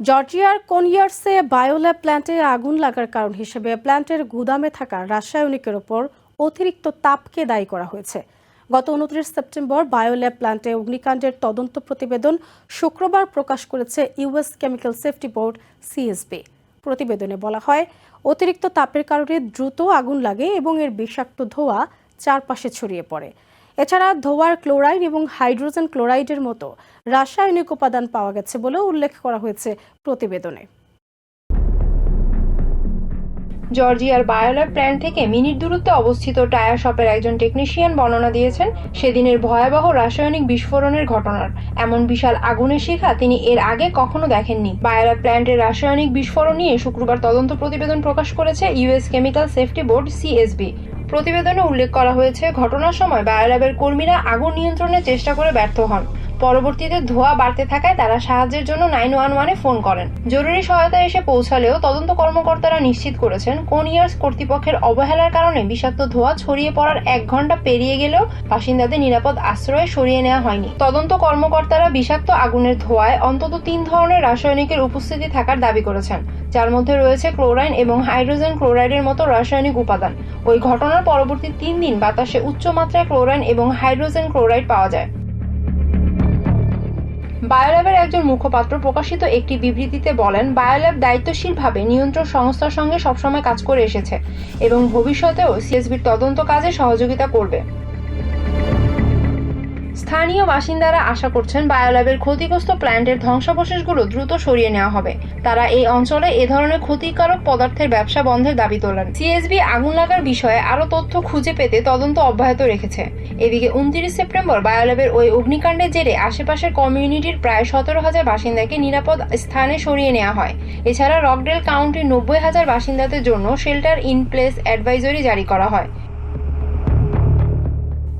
জর্জিয়ার কোনিয়ার্সে বায়োল্যাব প্ল্যান্টে আগুন লাগার কারণ হিসেবে প্ল্যান্টের গুদামে থাকা রাসায়নিকের ওপর অতিরিক্ত তাপকে দায়ী করা হয়েছে। গত উনত্রিশ সেপ্টেম্বর বায়োল্যাব প্ল্যান্টে অগ্নিকাণ্ডের তদন্ত প্রতিবেদন শুক্রবার প্রকাশ করেছে US chemical safety board, CSB. প্রতিবেদনে বলা হয়, অতিরিক্ত তাপের কারণে দ্রুত আগুন লাগে এবং এর বিষাক্ত ধোঁয়া চারপাশে ছড়িয়ে পড়ে। এছাড়া ধোয়ার ক্লোরাইড এবং হাইড্রোজেন ক্লোরাইডের মতো রাসায়নিক উপাদান পাওয়া গেছে বলেও উল্লেখ করা হয়েছে প্রতিবেদনে। জর্জিয়ার বায়োলার প্ল্যান্ট থেকে মিনিট দূরত্বে অবস্থিত টায়ার শপের একজন টেকনিশিয়ান বর্ণনা দিয়েছেন, সেদিনের ভয়াবহ রাসায়নিক বিস্ফোরণের ঘটনার। এমন বিশাল আগুনের শিখা তিনি এর আগে কখনো দেখেননি। বায়োলার প্ল্যান্টের রাসায়নিক বিস্ফোরণ নিয়ে শুক্রবার তদন্ত প্রতিবেদন প্রকাশ করেছে US chemical safety board CSB. প্রতিবেদনে উল্লেখ করা হয়েছে ঘটনার সময় বায়োল্যাবের কর্মীরা আগুন নিয়ন্ত্রণের চেষ্টা করে ব্যর্থ হন। পরবর্তীতে ধোঁয়া বাড়তে থাকায় তারা সাহায্যের জন্য নাইন ওয়ান ওয়ানে ফোন করেন। জরুরি সহায়তা এসে পৌঁছালেও তদন্ত কর্মকর্তারা নিশ্চিত করেছেন কোনিয়ার্স কর্তৃপক্ষের অবহেলার কারণে বিষাক্ত ধোঁয়া ছড়িয়ে পড়ার এক ঘণ্টা পেরিয়ে গেলেও বাসিন্দাদের নিরাপদ আশ্রয়ে সরিয়ে নেওয়া হয়নি। তদন্ত কর্মকর্তারা বিষাক্ত আগুনের ধোঁয়ায় অন্তত তিন ধরনের রাসায়নিকের উপস্থিতি থাকার দাবি করেছেন, যার মধ্যে রয়েছে ক্লোরাইন এবং হাইড্রোজেন ক্লোরাইডের মতো রাসায়নিক উপাদান। ওই ঘটনার পরবর্তী তিন দিন বাতাসে উচ্চ মাত্রায় ক্লোরাইন এবং হাইড্রোজেন ক্লোরাইড পাওয়া যায়। বায়োল্যাবের একজন মুখপাত্র প্রকাশিত একটি বিবৃতিতে বলেন, বায়োল্যাব দায়িত্বশীলভাবে নিয়ন্ত্রণ সংস্থার সঙ্গে সবসময় কাজ করে এসেছে এবং ভবিষ্যতেও সিএসবির তদন্ত কাজে সহযোগিতা করবে। স্থানীয় বাসিন্দারা আশা করছেন বায়োল্যাবের ক্ষতিগ্রস্ত প্ল্যান্টের ধ্বংসাবশেষগুলো দ্রুত সরিয়ে নেওয়া হবে। তারা এই অঞ্চলে এ ধরনের ক্ষতিকারক পদার্থের ব্যবসা বন্ধের দাবি তোলেন। সিএসবি আগুন লাগার বিষয়ে আরও তথ্য খুঁজে পেতে তদন্ত অব্যাহত রেখেছে। এদিকে উনত্রিশ সেপ্টেম্বর বায়োল্যাবের ওই অগ্নিকাণ্ডের জেরে আশেপাশের কমিউনিটির প্রায় সতেরো হাজার বাসিন্দাকে নিরাপদ স্থানে সরিয়ে নেওয়া হয়। এছাড়া রকডেল কাউন্টির নব্বই হাজার বাসিন্দাদের জন্য শেল্টার ইন প্লেস অ্যাডভাইজরি জারি করা হয়।